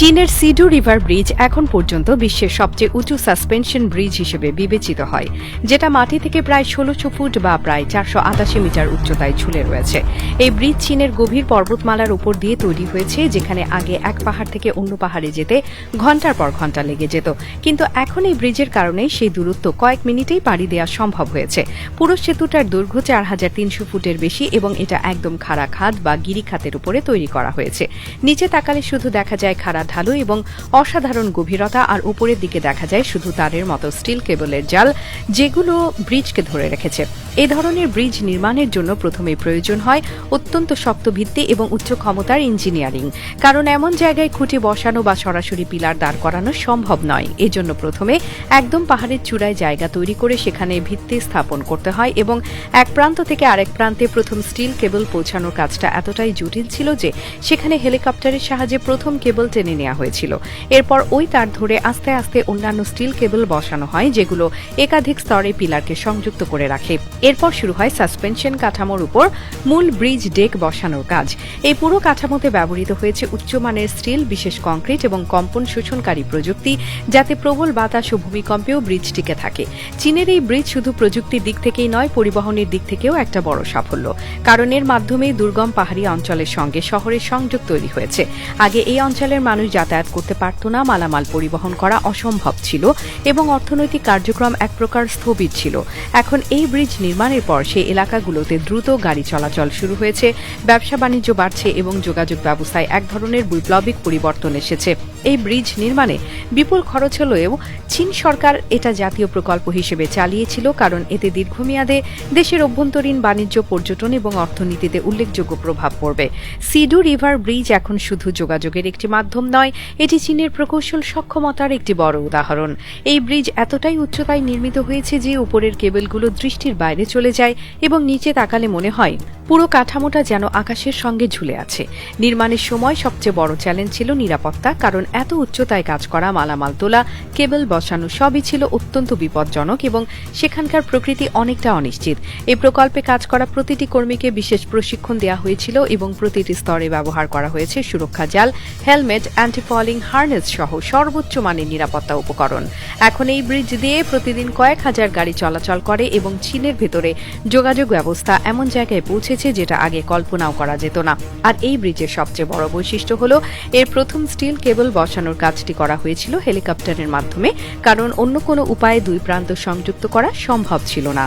চীনের সিডু river bridge এখন পর্যন্ত বিশ্বের সবচেয়ে উঁচু সাসপেনশন ব্রিজ হিসেবে বিবেচিত হয়, যেটা মাটি থেকে প্রায় ষোলোশো ফুট বা প্রায় চারশো আটাশি মিটার উচ্চতায় ঝুলে রয়েছে। এই ব্রিজ চীনের গভীর পর্বতমালার উপর দিয়ে তৈরি হয়েছে, যেখানে আগে এক পাহাড় থেকে অন্য পাহাড়ে যেতে ঘণ্টার পর ঘণ্টা লেগে যেত। কিন্তু এখন এই ব্রিজের কারণে সেই দূরত্ব কয়েক মিনিটেই পাড়ি দেওয়া সম্ভব হয়েছে। পুরো সেতুটার দৈর্ঘ্য চার হাজার তিনশো ফুটের বেশি এবং এটা একদম খাড়া খাদ বা গিরিখাতের উপরে তৈরি করা হয়েছে। নিচে তাকালে শুধু দেখা যায় খাড়া ঢালু এবং অসাধারণ গভীরতা আর উপরের দিকে দেখা যায় শুধু তারের মতো স্টিল কেবলের জাল, যেগুলো ব্রিজকে ধরে রেখেছে। এই ধরনের ব্রিজ নির্মাণের জন্য প্রথমে প্রয়োজন হয় অত্যন্ত শক্ত ভিত্তি এবং উচ্চ ক্ষমতার ইঞ্জিনিয়ারিং। কারণ এমন জায়গায় খুঁটি বসানো বা সরাসরি পিলার দাঁড় করানো সম্ভব নয়। এজন্য প্রথমে একদম পাহাড়ের চূড়ায় জায়গা তৈরি করে সেখানে ভিত্তি স্থাপন করতে হয় এবং এক প্রান্ত থেকে আরেক প্রান্তে প্রথম স্টিল কেবল পৌঁছানোর কাজটা এতটাই জটিল ছিল যে সেখানে হেলিকপ্টারের সাহায্যে প্রথম কেবল টেনে নেওয়া হয়েছিল। এরপর ওই তার ধরে আস্তে আস্তে অন্যান্য স্টিল কেবল বসানো হয়, যেগুলো একাধিক স্তরে পিলারকে সংযুক্ত করে রাখে। এরপর শুরু হয় সাসপেনশন কাঠামোর উপর মূল ব্রিজ ডেক বসানোর কাজ। এই পুরো কাঠামোতে ব্যবহৃত হয়েছে উচ্চমানের স্টিল, বিশেষ কংক্রিট এবং কম্পন শোষণকারী প্রযুক্তি, যাতে প্রবল বাতাস ও ভূমিকম্পেও ব্রিজ টিকে থাকে। চীনের এই ব্রিজ শুধু প্রযুক্তির দিক থেকেই নয়, পরিবহনের দিক থেকেও একটা বড় সাফল্য। কারণ এর মাধ্যমে দুর্গম পাহাড়ি অঞ্চলের সঙ্গে শহরের সংযোগ তৈরি হয়েছে। আগে এই অঞ্চলের মানুষ যাতায়াত করতে পারত না, মালামাল পরিবহন করা অসম্ভব ছিল এবং অর্থনৈতিক কার্যক্রম এক প্রকার স্থবির ছিল। এখন এই ব্রিজ নির্মাণের পর সেই এলাকাগুলোতে দ্রুত গাড়ি চলাচল শুরু হয়েছে, ব্যবসা বাণিজ্য বাড়ছে এবং যোগাযোগ ব্যবস্থায় এক ধরনের বৈপ্লবিক পরিবর্তন এসেছে। এই ব্রিজ নির্মাণে বিপুল খরচ হলেও চীন সরকার এটা জাতীয় প্রকল্প হিসেবে চালিয়েছিল কারণ এতে দীর্ঘমেয়াদে দেশের অভ্যন্তরীণ বাণিজ্য, পর্যটন এবং অর্থনীতিতে উল্লেখযোগ্য প্রভাব পড়বে। সিডু রিভার ব্রিজ এখন শুধু যোগাযোগের একটি মাধ্যম নয়, এটি চীনের প্রকৌশল সক্ষমতার একটি বড় উদাহরণ। এই ব্রিজ এতটাই উচ্চতায় নির্মিত হয়েছে যে উপরের কেবলগুলো দৃষ্টির বাইরে চলে যায় এবং নিচে তাকালে মনে হয় পুরো কাঠামোটা যেন আকাশের সঙ্গে ঝুলে আছে। নির্মাণের সময় সবচেয়ে বড় চ্যালেঞ্জ ছিল নিরাপত্তা, কারণ এত উচ্চতায় কাজ করা, মালামাল তোলা, কেবল বসানো সবই ছিল অত্যন্ত বিপজ্জনক এবং সেখানকার প্রকৃতি অনেকটা অনিশ্চিত। এই প্রকল্পে কাজ করা প্রতিটি কর্মীকে বিশেষ প্রশিক্ষণ দেওয়া হয়েছিল এবং প্রতিটি স্তরে ব্যবহার করা হয়েছে সুরক্ষা জাল, হেলমেট অ্যান্টিফলিং হার্নেস সহ সর্বোচ্চ মানের নিরাপত্তা উপকরণ। এখন এই ব্রিজ দিয়ে প্রতিদিন কয়েক হাজার গাড়ি চলাচল করে এবং চীনের ভেতরে যোগাযোগ ব্যবস্থা এমন জায়গায় পৌঁছেছে যেটা আগে কল্পনাও করা যেত না। আর এই ব্রিজের সবচেয়ে বড় বৈশিষ্ট্য হল, এর প্রথম স্টিল কেবল বসানোর কাজটি করা হয়েছিল হেলিকপ্টারের মাধ্যমে, কারণ অন্য কোনো উপায়ে দুই প্রান্ত সংযুক্ত করা সম্ভব ছিল না।